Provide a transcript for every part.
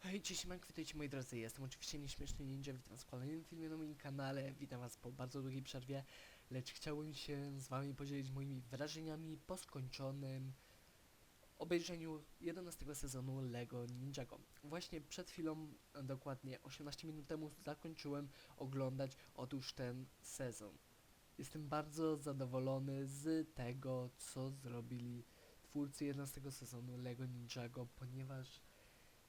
Hej, cześć, siemanko, witajcie moi drodzy, jestem oczywiście Nieśmieszny Ninja, witam was w kolejnym filmie na moim kanale, witam was po bardzo długiej przerwie, lecz chciałbym się z wami podzielić moimi wrażeniami po skończonym obejrzeniu 11 sezonu LEGO Ninjago. Właśnie przed chwilą, dokładnie 18 minut temu zakończyłem oglądać otóż ten sezon. Jestem bardzo zadowolony z tego, co zrobili twórcy 11 sezonu LEGO Ninjago, ponieważ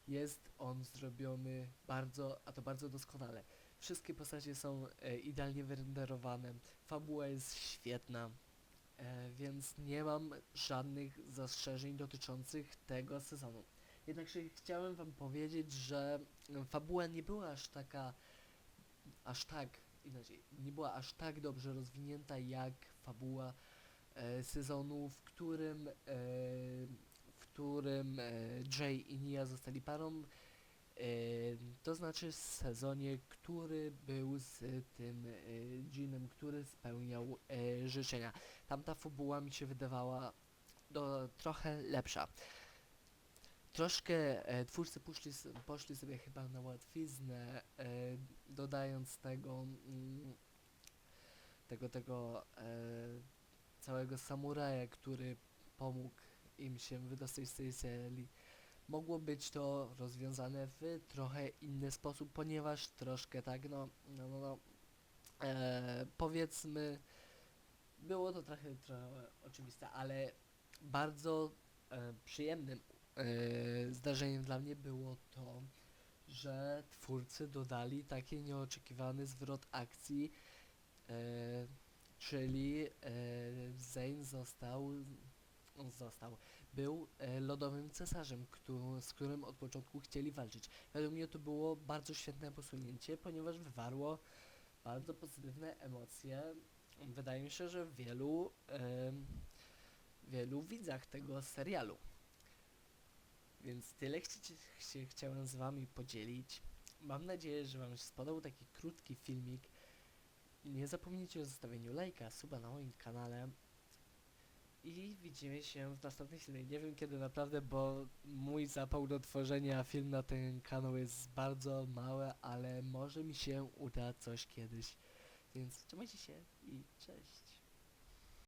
jest on zrobiony bardzo, a to bardzo doskonale. Wszystkie postacie są e, idealnie wyrenderowane, fabuła jest świetna, e, więc nie mam żadnych zastrzeżeń dotyczących tego sezonu. Jednakże chciałem wam powiedzieć, że fabuła nie była aż taka, aż tak, inaczej, nie była aż tak dobrze rozwinięta jak fabuła e, sezonu, w którym e, w którym e, Jay i Nia zostali parą, e, to znaczy w sezonie, który był z tym e, który spełniał e, życzenia. Tamta fabuła mi się wydawała do, trochę lepsza. Troszkę e, twórcy poszli, poszli sobie chyba na łatwiznę, e, dodając tego, mm, tego, tego e, całego samuraja, który pomógł im się wydostać z tej serii. Mogło być to rozwiązane w trochę inny sposób, ponieważ troszkę tak, no, no, no, no e, powiedzmy, było to trochę, trochę oczywiste, ale bardzo e, przyjemnym e, zdarzeniem dla mnie było to, że twórcy dodali taki nieoczekiwany zwrot akcji, e, czyli e, Zane został, on został, był lodowym cesarzem, któ- z którym od początku chcieli walczyć. Według mnie to było bardzo świetne posunięcie, ponieważ wywarło bardzo pozytywne emocje. Wydaje mi się, że wielu, wielu widzach tego serialu. Więc tyle chci- chci- chciałem z wami podzielić. Mam nadzieję, że wam się spodobał taki krótki filmik. Nie zapomnijcie o zostawieniu lajka, suba na moim kanale. I widzimy się w następnej filmie. Nie wiem kiedy naprawdę, bo mój zapał do tworzenia film na ten kanał jest bardzo mały, ale może mi się uda coś kiedyś. Więc trzymajcie się i cześć.